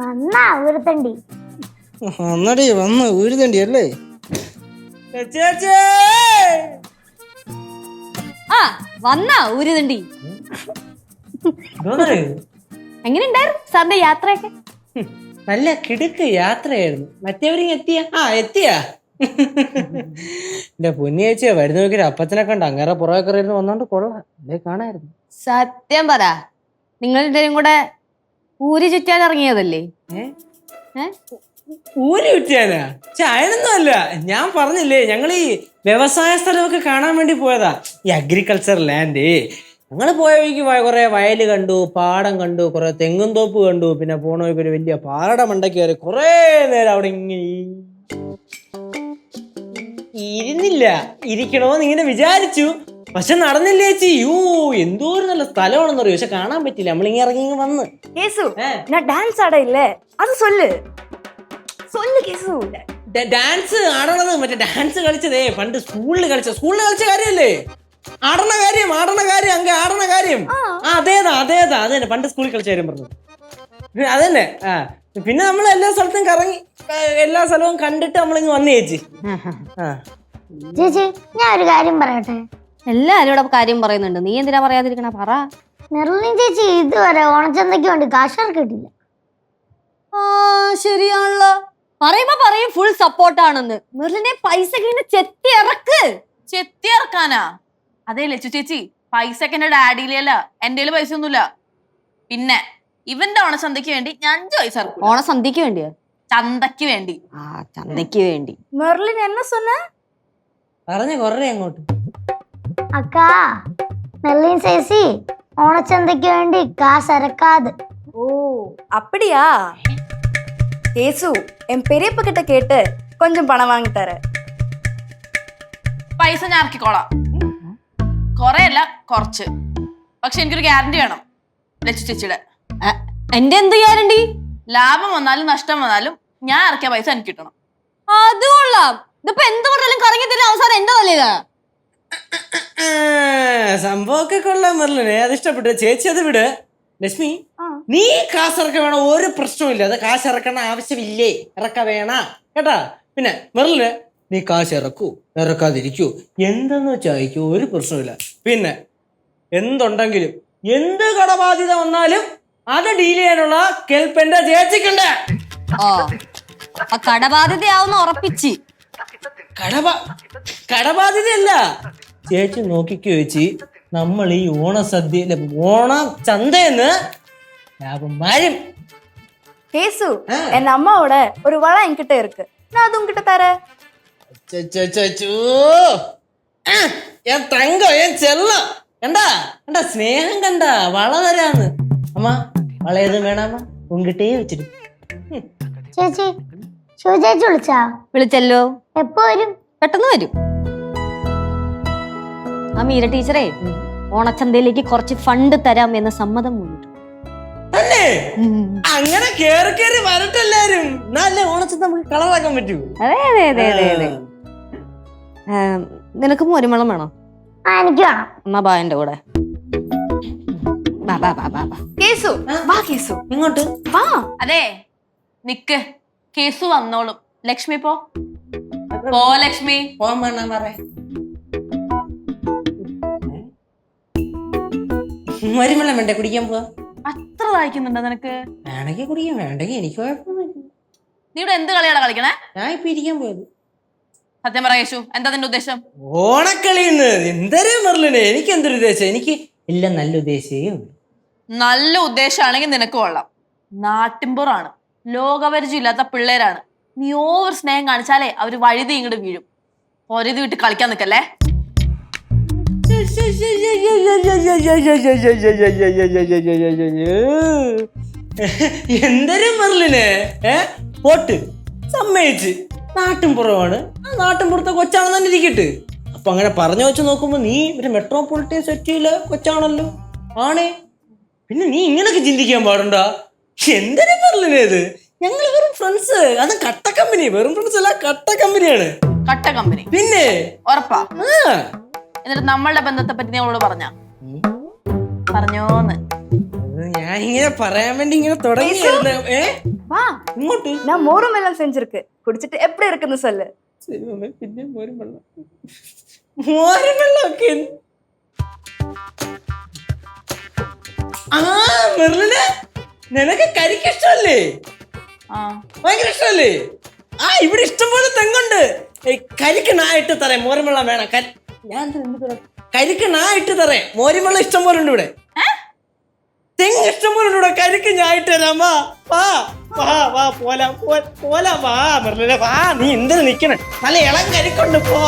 വന്ന ഉരുത്തണ്ടി വന്നടി വന്ന് ഉരുതണ്ടി അല്ലേ ചേച്ചേ ആ വന്നാ എങ്ങനെ എങ്ങനെയുണ്ടായിരുന്നു സാറിന്റെ യാത്രയൊക്കെ? നല്ല കിടുക്ക് യാത്രയായിരുന്നു. മറ്റേവരും എത്തിയ? ആ എത്തിയാ. എന്റെ പൊന്നിയേച്ചിയ വരുന്ന നോക്കി അപ്പച്ചനെ കണ്ട അങ്ങേറെ പുറകെ കറിയിരുന്നു വന്നോണ്ട് കൊള്ളാം. അല്ലേ കാണായിരുന്നു. സത്യം പറ. നിങ്ങളുടെ കൂടെ ഊരി ചുറ്റാൻ ഇറങ്ങിയതല്ലേ? ഊരി ചുറ്റാനാ ചായനൊന്നും അല്ല. ഞാൻ പറഞ്ഞില്ലേ ഞങ്ങൾ ഈ വ്യവസായ സ്ഥലമൊക്കെ കാണാൻ വേണ്ടി പോയതാ. ഈ അഗ്രികൾച്ചർ ലാൻഡ് ഞങ്ങൾ പോയ വഴിക്ക് പോയ കുറെ വയൽ കണ്ടു പാടം കണ്ടു കുറെ തെങ്ങും തോപ്പ് കണ്ടു. പിന്നെ പോണ വഴിക്ക് ഒരു വലിയ പാറയുടെ മണ്ടയ്ക്ക് കയറി കുറെ നേരം അവിടെ ഇങ്ങനെ ഇരുന്നില്ല. ഇരിക്കണോന്ന് ഇങ്ങനെ വിചാരിച്ചു. പക്ഷെ നടന്നില്ല ചേച്ചി യോ എന്തോ ഒരു നല്ല സ്ഥലമാണെന്ന് അറിയോ പക്ഷെ കാണാൻ പറ്റില്ല നമ്മളിങ്ങനെ ഇറങ്ങി ഇങ്ങ് വന്ന് கேசு ഏ. நான் டான்ஸ் ஆட இல்ல அது சொல்லு சொல்லு கேசு ഡ- ഡാൻസ് ആടണത് മറ്റേ ഡാൻസ് കളിച്ചതേ പണ്ട് സ്കൂളിൽ കളിച്ച സ്കൂളിൽ കളിച്ച കാര്യല്ലേ ആടണ കാര്യം ആടണ കാര്യം അങ്ങ് ആടണ കാര്യം ആ അതേതാ അതേതാ അതന്നെ പണ്ട് സ്കൂളിൽ കളിച്ച കാര്യം പറഞ്ഞു പിന്നെ അതന്നെ ആ പിന്നെ നമ്മൾ എല്ലാ സ്ഥലത്തും കറങ്ങി ആ, എല്ലാ സ്ഥലവും കണ്ടിട്ട് നമ്മളിങ്ങ് വന്നു ചേച്ചി ആ ചേച്ചി ഞാൻ ഒരു കാര്യം പറയട്ടെ എല്ലാരും ഇവിടെ കാര്യം പറയുന്നുണ്ട്. നീ എന്തിനാ പറയാതിരിക്കണ? പറ. മെർലിൻ ചേച്ചി ഇതുവരെ ഓണച്ചന്തയ്ക്ക് വേണ്ടി കാശാർ കിട്ടില്ല ആ ശരിയാണല്ലോ. പറയുമ്പോ പറയും ഫുൾ സപ്പോർട്ടാണെന്ന് മെർലിനെ പൈസ ചെത്തി ഇറക്ക്. ചെത്തി ഇറക്കാനാ? അതെ ലച്ചു ചേച്ചി പൈസ ഒക്കെ എന്റെ ഡാഡിയിലല്ല എന്റെ പൈസ ഒന്നുമില്ല. പിന്നെ ഇവന്റെ ഓണസന്ധ്യക്ക് വേണ്ടി ഞാൻ അഞ്ചു പൈസ ഓണസന്ധ്യക്ക് വേണ്ടിയോ? ചന്തക്ക് വേണ്ടി. ആ ചന്തക്ക് വേണ്ടി. മെർലിൻ എന്നെ സൊന്ന പറഞ്ഞു കൊറേ അങ്ങോട്ട്. അക്ക മെർലിൻ ചേച്ചി ഓണച്ചന്തയ്ക്ക് വേണ്ടി കാശ് ഇറക്കാതെ ஓ அப்படியா கேசு என் பெரியப்ப கிட்ட கேட்டு கொஞ்சம் பணம் வாங்கி தரேன் പൈസ ഞാൻ ഇറക്കിക്കോളാം കൊറേ അല്ല കുറച്ച് പക്ഷെ എനിക്കൊരു ഗ്യാരണ്ടി വേണം ലച്ചു ചേച്ചിയുടെ ആ, എന്റെ എന്ത് ഗ്യാരണ്ടി ലാഭം വന്നാലും നഷ്ടം വന്നാലും ഞാൻ ഇറക്കിയ പൈസ എനിക്ക് കിട്ടണം അത് കൊള്ളാം ഇതിപ്പോ എന്ത് പറഞ്ഞാലും കറങ്ങിത്തില്ല അവസാനം എന്റെ തലയിലാ ആ, സംഭവമൊക്കെ കൊള്ളാൻ മെർലിനെ അത് ഇഷ്ടപ്പെട്ടു. ചേച്ചി അത് വിട്. ലക്ഷ്മി നീ കാശ് ഇറക്ക വേണം. ഒരു പ്രശ്നമില്ല അത് കാശ് ഇറക്കണ ആവശ്യമില്ലേ? ഇറക്ക വേണ. കേട്ടാ? പിന്നെ മെർലിന് നീ കാശ് ഇറക്കൂ. ഇറക്കാതിരിക്കൂ. എന്തെന്ന് ചോദിക്കൂ ഒരു പ്രശ്നമില്ല പിന്നെ എന്തുണ്ടെങ്കിലും എന്ത് കടബാധ്യത വന്നാലും അത് ഡീൽ ചെയ്യാനുള്ള കെൽപ്പ് എന്റെ ചേച്ചിക്കുണ്ട്. ഓ കടബാധ്യതയാവുന്ന ഉറപ്പിച്ച്. കടബ കടബാധ്യതയല്ല. ചേച്ചി നോക്കിക്കോ ചേച്ചി നമ്മൾ ഈ ഓണസദ്യ അല്ല, ഓണ ചന്തയെന്ന് ലാഭം വരും கேசு என் அம்மாவோட ஒரு வளை என்கிட்ட இருக்கு நான் அது உங்ககிட்ட தரேன் ചച്ചച്ചച്ചോ. ആ, ഞാൻ തങ്കം ഞാൻ ചെല്ല കണ്ടാ കണ്ടാ സ്നേഹം കണ്ടാ വള തരാന്ന് അമ്മ വള ഏതും വേണമ്മ ഉങ്കിട്ടേ വെച്ചിട്ട് ചേച്ചി ശിവ ചേച്ചി വിളിച്ചാ വിളിച്ചല്ലോ എപ്പോ വരും പെട്ടെന്ന് വരും ആ മീര ടീച്ചറെ ഓണച്ചന്തയിലേക്ക് കുറച്ച് ഫണ്ട് തരാം എന്ന സമ്മതം കൊണ്ടു അങ്ങനെ കേറി കേറി വരട്ടെ നല്ല ഓണച്ചന്ത നമുക്ക് കളറാക്കാൻ പറ്റൂ. അതെ അതെ അതെ അതെ അതെ. നിനക്ക് മോരുമളം വേണോ? എന്നാ ബാ എന്റെ കൂടെ. കേസു വാ കേസു. ഇങ്ങോട്ട്. വാ. അതെ നിക്ക്. കേസു വന്നോളും. ലക്ഷ്മി പോ. പോ ലക്ഷ്മി. പോകാൻ വേണം മരുമള്ളം വേണ്ടേ? കുടിക്കാൻ പോവാ. അത്ര വായിക്കുന്നുണ്ടോ നിനക്ക്? വേണമെങ്കിൽ കുടിക്കാം വേണ്ടെങ്കിൽ എനിക്ക് കുഴപ്പമൊന്നുമില്ല. നീ ഇവിടെ എന്ത് കളിയാണ് കളിക്കണേ? ഞാൻ ഇപ്പൊ ഇരിക്കാൻ പോയത്. സത്യം പറ യേശു എന്താ നിന്റെ ഉദ്ദേശം? ഓണക്കളിന്ന് എന്തൊരു മെറിലിനെ എനിക്ക് എന്തൊരു ഉദ്ദേശം? എനിക്ക് എല്ലാം നല്ല ഉദ്ദേശം ഉള്ളൂ. നല്ല ഉദ്ദേശമാണെങ്കിൽ നിനക്ക് കൊള്ളാം. നാട്ടിൻപുറാണ്. ലോകപരിചയം ഇല്ലാത്ത പിള്ളേരാണ്. നീ ഓവർ സ്നേഹം കാണിച്ചാലേ അവർ വഴുതി ഇങ്ങോട്ട് വീഴും. പൊരുതി വിട്ട് കളിക്കാൻ നിക്കല്ലേ? എന്തൊരു മെറിലിനെ? ഏ? പോട്ട്. സമ്മതിച്ച്. നാട്ടിൻപുറമാണ് ആ നാട്ടിൻപുറത്തെ കൊച്ചാണെന്ന് തന്നെ ഇരിക്കട്ട്. അപ്പൊ അങ്ങനെ പറഞ്ഞു വെച്ച് നോക്കുമ്പോ നീ ഒരു മെട്രോപൊളിറ്റൻ സെറ്റിയിലെ കൊച്ചാണല്ലോ. ആണേ. പിന്നെ നീ ഇങ്ങനൊക്കെ ചിന്തിക്കാൻ പാടണ്ട? എന്തിനാ ഇത്? ഞങ്ങൾ വെറും ഫ്രണ്ട്സ് അത് കട്ട കമ്പനി വെറും ഫ്രണ്ട്സ് അല്ല കട്ട കമ്പനിയാണ് കട്ട കമ്പനി പിന്നെ? ഉറപ്പാ. എന്നിട്ട് നമ്മളുടെ ബന്ധത്തെ പറ്റി നീ അവളോട് പറഞ്ഞ പറഞ്ഞോന്ന് ഞാൻ ഇങ്ങനെ പറയാൻ വേണ്ടി ഇങ്ങനെ തുടങ്ങിയായിരുന്നു ഏ வா ഇങ്ങോട്ട് நான் மோரும் எல்லாம் செஞ்சிருக்கு குடிச்சிட்டு எப்படி இருக்குன்னு சொல்லு ശരി മമ്മി, പിന്നെ മോരും വെള്ളം മോരും വെള്ളമൊക്കെ എന്ത്? ആ മെർലിനെ നിനക്ക് കരിക്ക് ഇഷ്ടമല്ലേ ആ ഭയങ്കര ഇഷ്ടമല്ലേ ആ ഇവിടെ ഇഷ്ടംപോലെ തെങ്ങുണ്ട് ഏയ്, കരിക്ക് നാ ഇട്ട് തറേ മോരും വെള്ളം വേണം കരി- ഞാൻ കരിക്ക് ഞാൻ ഇട്ട് തറേ മോരും ഇഷ്ടം പോലെ ഉണ്ട് ഇവിടെ. തെങ്ങ് ഇഷ്ടം പോലെ ഉണ്ട് ഇവിടെ. കരിക്ക് ഞാൻ ഇട്ട് തരാം. വാ വാ വാ വാ പോലാ പോലാ. വാ മെർലിനെ വാ നീ എന്തിനു നിക്കണേ? നല്ല ഇളം കരിക്കുണ്ട് പോ.